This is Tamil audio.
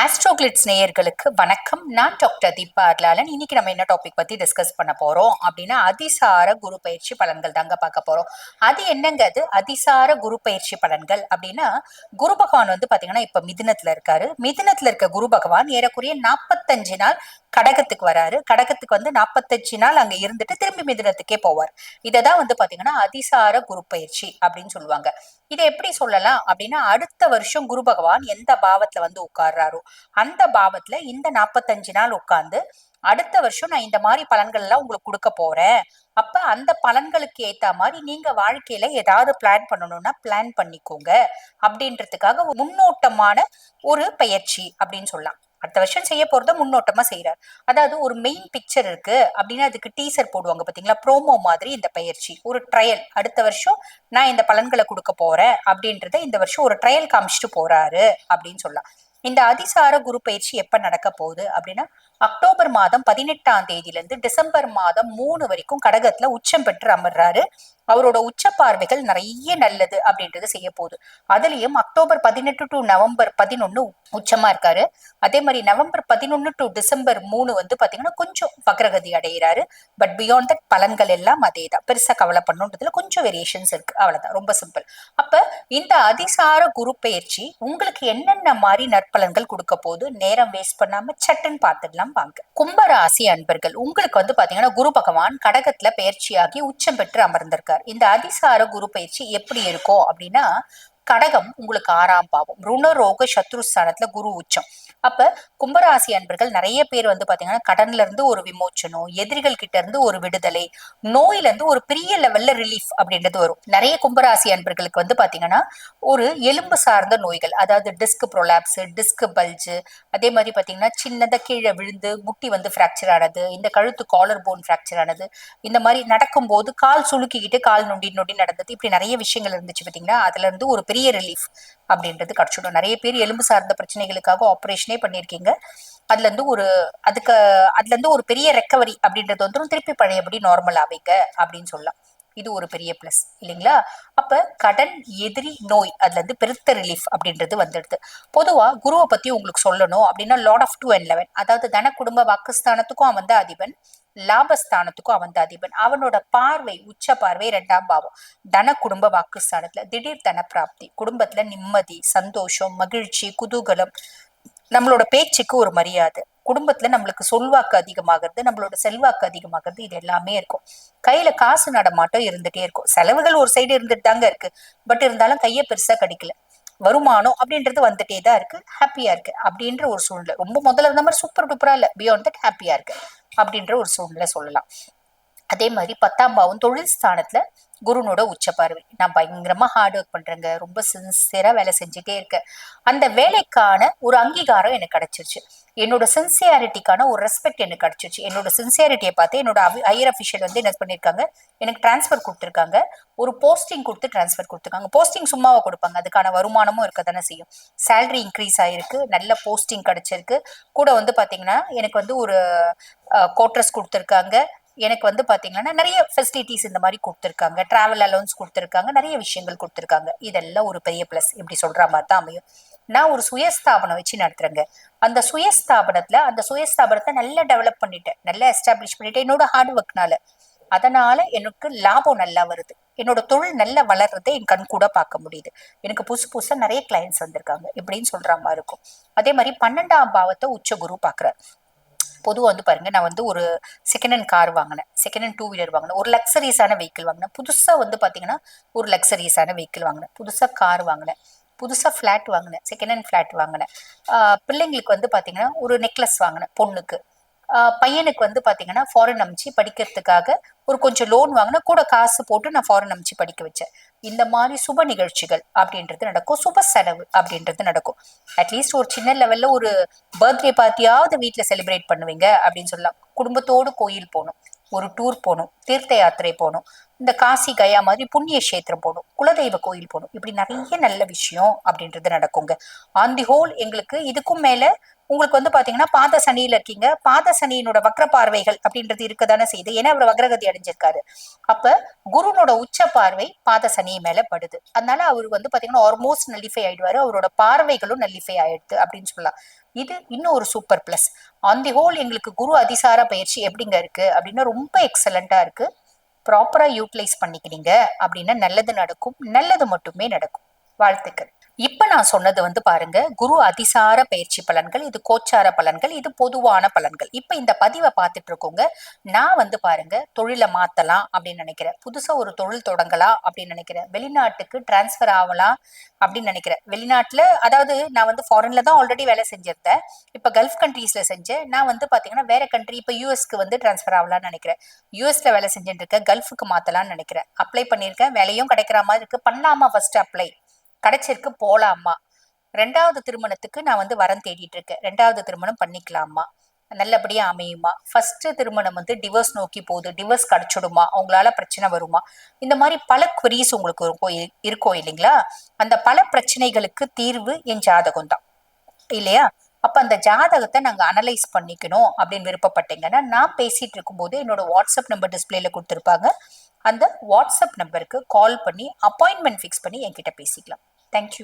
ஆஸ்ட்ரோகிளிட்ஸ் நேயர்களுக்கு வணக்கம். நான் டாக்டர் தீபா அர்லாலன். இன்னைக்கு நம்ம என்ன டாபிக் பத்தி டிஸ்கஸ் பண்ண போறோம் அப்படின்னா அதிசார குரு பயிற்சி பலன்கள் தாங்க பார்க்க போறோம். அது என்னங்க அது அதிசார குரு பயிற்சி பலன்கள் அப்படின்னா குரு பகவான் வந்து பாத்தீங்கன்னா இப்ப மிதினத்துல இருக்காரு. மிதினத்துல இருக்க குரு பகவான் ஏறக்குறைய நாற்பத்தஞ்சு நாள் கடகத்துக்கு வராரு. கடகத்துக்கு வந்து நாற்பத்தஞ்சு நாள் அங்க இருந்துட்டு திரும்பி மிதினத்துக்கே போவார். இததான் வந்து பாத்தீங்கன்னா அதிசார குரு பயிற்சி அப்படின்னு சொல்லுவாங்க. இதை எப்படி சொல்லலாம் அப்படின்னா அடுத்த வருஷம் குரு பகவான் எந்த பாவத்துல வந்து உட்கார்றாரோ அந்த பாவத்துல இந்த நாற்பத்தஞ்சு நாள் உட்கார்ந்து அடுத்த வருஷம் நான் இந்த மாதிரி பலன்கள் எல்லாம் உங்களுக்கு கொடுக்க போறேன். அப்ப அந்த பலன்களுக்கு ஏத்த மாதிரி நீங்க வாழ்க்கையில ஏதாவது பிளான் பண்ணணும்னா பிளான் பண்ணிக்கோங்க. அப்படின்றதுக்காக முன்னோட்டமான ஒரு பயிற்சி அப்படின்னு சொல்லலாம். அடுத்த வருஷம் செய்ய போறத முன்னோட்டமா செய்யறார் அதாவது ஒரு மெயின் பிக்சர் இருக்கு அப்படின்னா அதுக்கு டீசர் போடுவாங்க பாத்தீங்களா? ப்ரோமோ மாதிரி இந்த பயிற்சி. ஒரு ட்ரையல் அடுத்த வருஷம் நான் இந்த பலன்களை கொடுக்க போறேன் அப்படின்றத இந்த வருஷம் ஒரு ட்ரையல் காமிச்சிட்டு போறாரு அப்படின்னு சொல்லலாம். இந்த அதிசார குரு பயிற்சி எப்ப நடக்க போகுது அப்படின்னா அக்டோபர் மாதம் பதினெட்டாம் தேதியில இருந்து டிசம்பர் மாதம் மூணு வரைக்கும் கடகத்துல உச்சம் பெற்று அமர்றாரு. அவரோட உச்ச பார்வைகள் நிறைய நல்லது அப்படின்றது செய்ய போகுது. அதுலயும் அக்டோபர் பதினெட்டு டு நவம்பர் பதினொன்னு உச்சமா இருக்காரு. அதே மாதிரி நவம்பர் பதினொன்னு டு டிசம்பர் மூணு வந்து பாத்தீங்கன்னா கொஞ்சம் வக்ரகதி அடைகிறாரு பட் பியாண்ட் தட் பலன்கள் எல்லாம் அதே தான் பெருசா கவலை பண்ணுன்றதுல கொஞ்சம் வேரியேஷன்ஸ் இருக்கு. அவ்வளவுதான். ரொம்ப சிம்பிள் அப்ப இந்த அதிசார குரு பயிற்சி உங்களுக்கு என்னென்ன மாதிரி நற்பலன்கள் கொடுக்க போகுது? நேரம் வேஸ்ட் பண்ணாம சட்டுன்னு பார்த்துடலாம். வாங்க. கும்பராசி அன்பர்கள் உங்களுக்கு வந்து பாத்தீங்கன்னா குரு பகவான் கடகத்துல பயிற்சியாகி உச்சம் பெற்று அமர்ந்திருக்கார். இந்த அதிசார குரு பயிற்சி எப்படி இருக்கும் அப்படின்னா கடகம் உங்களுக்கு ஆறாம் பாவம். ருணரோக சத்ருஸ்தானத்துல குரு உச்சம். அப்ப கும்பராசி அன்பர்கள் நிறைய பேர் வந்து பாத்தீங்கன்னா கடன்ல இருந்து ஒரு விமோச்சனம் எதிரிகள் கிட்ட இருந்து ஒரு விடுதலை நோயில இருந்து ஒரு பெரிய லெவல்ல ரிலீஃப் அப்படின்றது வரும். நிறைய கும்பராசி அன்பர்களுக்கு வந்து பாத்தீங்கன்னா ஒரு எலும்பு சார்ந்த நோய்கள் அதாவது டிஸ்க் ப்ரொலாப்ஸ் டிஸ்க் பல்ஜு அதே மாதிரி பாத்தீங்கன்னா சின்னதா கீழே விழுந்து முட்டி வந்து ஃப்ராக்சர் ஆனது இந்த கழுத்து காலர் போன் ஃப்ராக்சர் ஆனது இந்த மாதிரி நடக்கும்போது கால் சுழுக்கிக்கிட்டு கால் நொண்டி நொண்டி நடந்தது இப்படி நிறைய விஷயங்கள் இருந்துச்சு பாத்தீங்கன்னா அதுல இருந்து ஒரு பெரிய ரிலீஃப் அப்படின்றது கிடைச்சிடும். நிறைய பேர் எலும்பு சார்ந்த பிரச்சனைகளுக்காக ஆப்ரேஷனே பண்ணியிருக்கீங்க. அதுல இருந்து ஒரு அதுக்கு அதுல இருந்து ஒரு பெரிய ரெக்கவரி அப்படின்றது வந்துடும் திருப்பி பழையபடி நார்மல் ஆவீங்க அப்படின்னு சொல்லலாம். இது ஒரு பெரிய பிளஸ் இல்லைங்களா? அப்ப கடன் எதிரி நோய் அதுல இருந்து பெருத்த ரிலீஃப் அப்படின்றது வந்துடுது. பொதுவா குருவை பத்தி உங்களுக்கு சொல்லணும் அப்படின்னா lord of two and eleven அதாவது தன குடும்ப வாக்குஸ்தானத்துக்கும் அவன் தான் அதிபன். லாபஸ்தானத்துக்கும் அவன் தான் அதிபன். அவனோட பார்வை உச்ச பார்வை ரெண்டாம் பாவம். தன குடும்ப வாக்குஸ்தானத்துல திடீர் தன பிராப்தி குடும்பத்துல நிம்மதி சந்தோஷம் மகிழ்ச்சி குதூகலம். நம்மளோட பேச்சுக்கு ஒரு மரியாதை. குடும்பத்துல நம்மளுக்கு சொல்வாக்கு அதிகமாகிறது நம்மளோட செல்வாக்கு அதிகமாகிறது இது எல்லாமே இருக்கும். கையில காசு நடமாட்டம் இருந்துட்டே இருக்கும். செலவுகள் ஒரு சைடு இருந்துட்டு தாங்க இருக்கு. பட் இருந்தாலும் கையை பெருசா கிடைக்கல. வருமானம் அப்படின்றது வந்துட்டே தான் இருக்கு. ஹாப்பியா இருக்கு. அப்படின்ற ஒரு சூழ்நிலை. ரொம்ப முதல்ல இருந்த மாதிரி சூப்பர் டூப்பரா இல்ல. பியாண்ட் தட் ஹாப்பியா இருக்கு. அப்படின்ற ஒரு சூழ்நிலை சொல்லலாம். அதே மாதிரி பத்தாம் பாவம் தொழில் ஸ்தானத்துல குருனோட உச்ச பார்வை. நான் பயங்கரமா ஹார்ட் ஒர்க் பண்றேங்க. ரொம்ப சின்சியரா வேலை செஞ்சுட்டே இருக்கேன். அந்த வேலைக்கான ஒரு அங்கீகாரம் எனக்கு கிடைச்சிருச்சு. என்னோட சின்சியாரிட்டிக்கான ஒரு ரெஸ்பெக்ட் எனக்கு கிடைச்சிருச்சு. என்னோட சின்சியாரிட்டியை பார்த்து என்னோட ஹையர் அஃபிஷியல் வந்து என்ன பண்ணிருக்காங்க? எனக்கு டிரான்ஸ்ஃபர் கொடுத்துருக்காங்க. ஒரு போஸ்டிங் கொடுத்து டிரான்ஸ்ஃபர் கொடுத்துருக்காங்க. போஸ்டிங் சும்மாவை கொடுப்பாங்க. அதுக்கான வருமானமும் இருக்க தானே செய்யும். சேலரி இன்க்ரீஸ் ஆயிருக்கு. நல்ல போஸ்டிங் கிடைச்சிருக்கு. கூட வந்து பாத்தீங்கன்னா எனக்கு வந்து ஒரு கோட்ரஸ் கொடுத்துருக்காங்க. எனக்கு வந்து பாத்தீங்கன்னா நிறைய ஃபெசிலிட்டிஸ் இந்த மாதிரி கொடுத்துருக்காங்க. டிராவல் அலோன்ஸ் கொடுத்துருக்காங்க நிறைய விஷயங்கள் கொடுத்துருக்காங்க. இதெல்லாம் ஒரு பெரிய ப்ளஸ் இப்படி சொல்ற மாதிரி தான் அமையும். நான் ஒரு சுயஸ்தாபனம் வச்சு நடத்துறேங்க. அந்த சுயஸ்தாபனத்துல அந்த சுயஸ்தாபனத்தை நல்லா டெவலப் பண்ணிட்டேன். நல்லா எஸ்டாப்ளிஷ் பண்ணிட்டேன். என்னோட ஹார்ட் ஒர்க்னால அதனால எனக்கு லாபம் நல்லா வருது. என்னோட தொழில் நல்லா வளர்றதை என் கண் கூட பார்க்க முடியுது. எனக்கு புதுசு புதுசா நிறைய கிளைண்ட்ஸ் வந்திருக்காங்க. இப்படின்னு சொல்ற மாதிரி இருக்கும். அதே மாதிரி பன்னெண்டாம் பாவத்தை உச்ச குரு பாக்குறாரு பொதுவாக வந்து பாருங்க நான் வந்து ஒரு செகண்ட் ஹேண்ட் கார் வாங்கினேன். செகண்ட் ஹேண்ட் டூ வீலர் வாங்கினேன். ஒரு லக்ஸரிஸான வெஹிக்கிள் வாங்கினேன். புதுசாக வந்து பார்த்தீங்கன்னா ஒரு லக்ஸரிஸான வெஹிக்கிள் வாங்கினேன். புதுசாக கார் வாங்கினேன். புதுசாக ஃப்ளாட் வாங்கினேன். செகண்ட் ஹேண்ட் ஃப்ளாட் வாங்கினேன். பிள்ளைங்களுக்கு வந்து பார்த்தீங்கன்னா ஒரு நெக்லஸ் வாங்கினேன் பொண்ணுக்கு. பையனுக்கு வந்து பார்த்தீங்கன்னா ஃபாரின் அமிச்சு படிக்கிறதுக்காக ஒரு கொஞ்சம் லோன் வாங்கினா கூட காசு போட்டு நான் ஃபாரின் அமிச்சு படிக்க வச்சேன். இந்த மாதிரி சுப நிகழ்ச்சிகள் அப்படின்றது நடக்கும். சுப செலவு அப்படின்றது நடக்கும். அட்லீஸ்ட் ஒரு சின்ன லெவல்ல ஒரு பர்த்டே பார்ட்டியாவது வீட்டில் செலிப்ரேட் பண்ணுவீங்க அப்படின்னு சொல்லலாம். குடும்பத்தோடு கோயில் போகணும் ஒரு டூர் போகணும் தீர்த்த யாத்திரை போகணும். இந்த காசி கயா மாதிரி புண்ணிய கஷேத்திரம் போகணும் குலதெய்வ கோயில் போகணும். இப்படி நிறைய நல்ல விஷயம் அப்படின்றது நடக்குங்க. ஆன் தி ஹோல் எங்களுக்கு இதுக்கும் மேல உங்களுக்கு வந்து பாத்தீங்கன்னா பாத சனியில இருக்கீங்க. பாத சனியினோட வக்ர பார்வைகள் அப்படின்றது இருக்கதானே செய்யுது. ஏன்னா அவர் வக்ரகதி அடைஞ்சிருக்காரு. அப்ப குருனோட உச்ச பார்வை பாத சனி மேல படுது. அதனால அவர் வந்து பாத்தீங்கன்னா ஆல்மோஸ்ட் நல்லிஃபை ஆயிடுவாரு. அவரோட பார்வைகளும் நல்லிஃபை ஆயிடுது அப்படின்னு சொல்லலாம். இது இன்னும் ஒரு super plus on the whole எங்களுக்கு குரு அதிசார பயிற்சி எப்படிங்க இருக்கு? அப்படின்னா ரொம்ப எக்ஸலண்டா இருக்கு. ப்ராப்பராக யூட்டிலைஸ் பண்ணிக்கிறீங்க அப்படின்னா நல்லது நடக்கும். நல்லது மட்டுமே நடக்கும். வாழ்த்துக்கள். இப்ப நான் சொன்னது வந்து பாருங்க குரு அதிசார பயிற்சி பலன்கள் இது கோச்சார பலன்கள் இது பொதுவான பலன்கள். இப்ப இந்த பதிவை பார்த்துட்டு இருக்கோங்க. நான் வந்து பாருங்க தொழிலை மாத்தலாம் அப்படின்னு நினைக்கிறேன். புதுசா ஒரு தொழில் தொடங்கலாம் அப்படின்னு நினைக்கிறேன். வெளிநாட்டுக்கு டிரான்ஸ்ஃபர் ஆகலாம் அப்படின்னு நினைக்கிறேன். வெளிநாட்டுல அதாவது நான் வந்து ஃபாரின்ல தான் ஆல்ரெடி வேலை செஞ்சிருந்தேன். இப்ப கல்ஃப் கண்ட்ரீஸ்ல செஞ்சேன். நான் வந்து பாத்தீங்கன்னா வேற கண்ட்ரி இப்ப யூஎஸ்க்கு வந்து டிரான்ஸ்ஃபர் ஆகலாம்னு நினைக்கிறேன். யூஎஸ்ல வேலை செஞ்சுட்டு இருக்கேன். கல்ஃபுக்கு மாத்தலாம்னு நினைக்கிறேன். அப்ளை பண்ணியிருக்கேன். வேலையும் கிடைக்கிற மாதிரி இருக்கு. பண்ணலாமா ஃபர்ஸ்ட் அப்ளை கிடைச்சிருக்கு போலாமா ரெண்டாவது திருமணத்துக்கு நான் வந்து வரம் தேடிட்டு இருக்கேன் ரெண்டாவது திருமணம் பண்ணிக்கலாமா நல்லபடியா அமையுமா? ஃபர்ஸ்ட் திருமணம் வந்து டிவோர்ஸ் நோக்கி போகுது. டிவோர்ஸ் கிடைச்சிடுமா? அவங்களால பிரச்சனை வருமா? இந்த மாதிரி பல குவரிஸ் உங்களுக்கு இருக்கும் இருக்கும் இல்லைங்களா? அந்த பல பிரச்சனைகளுக்கு தீர்வு என் ஜாதகம் தான். இல்லையா? அப்ப அந்த ஜாதகத்தை நாங்க அனலைஸ் பண்ணிக்கணும் அப்படின்னு விருப்பப்பட்டீங்கன்னா நான் பேசிட்டு இருக்கும்போது என்னோட வாட்ஸ்அப் நம்பர் டிஸ்பிளேல கொடுத்துருப்பாங்க. அந்த வாட்ஸ்அப் நம்பருக்கு கால் பண்ணி அப்பாயின்மெண்ட் ஃபிக்ஸ் பண்ணி என்கிட்ட பேசிக்கலாம். Thank you.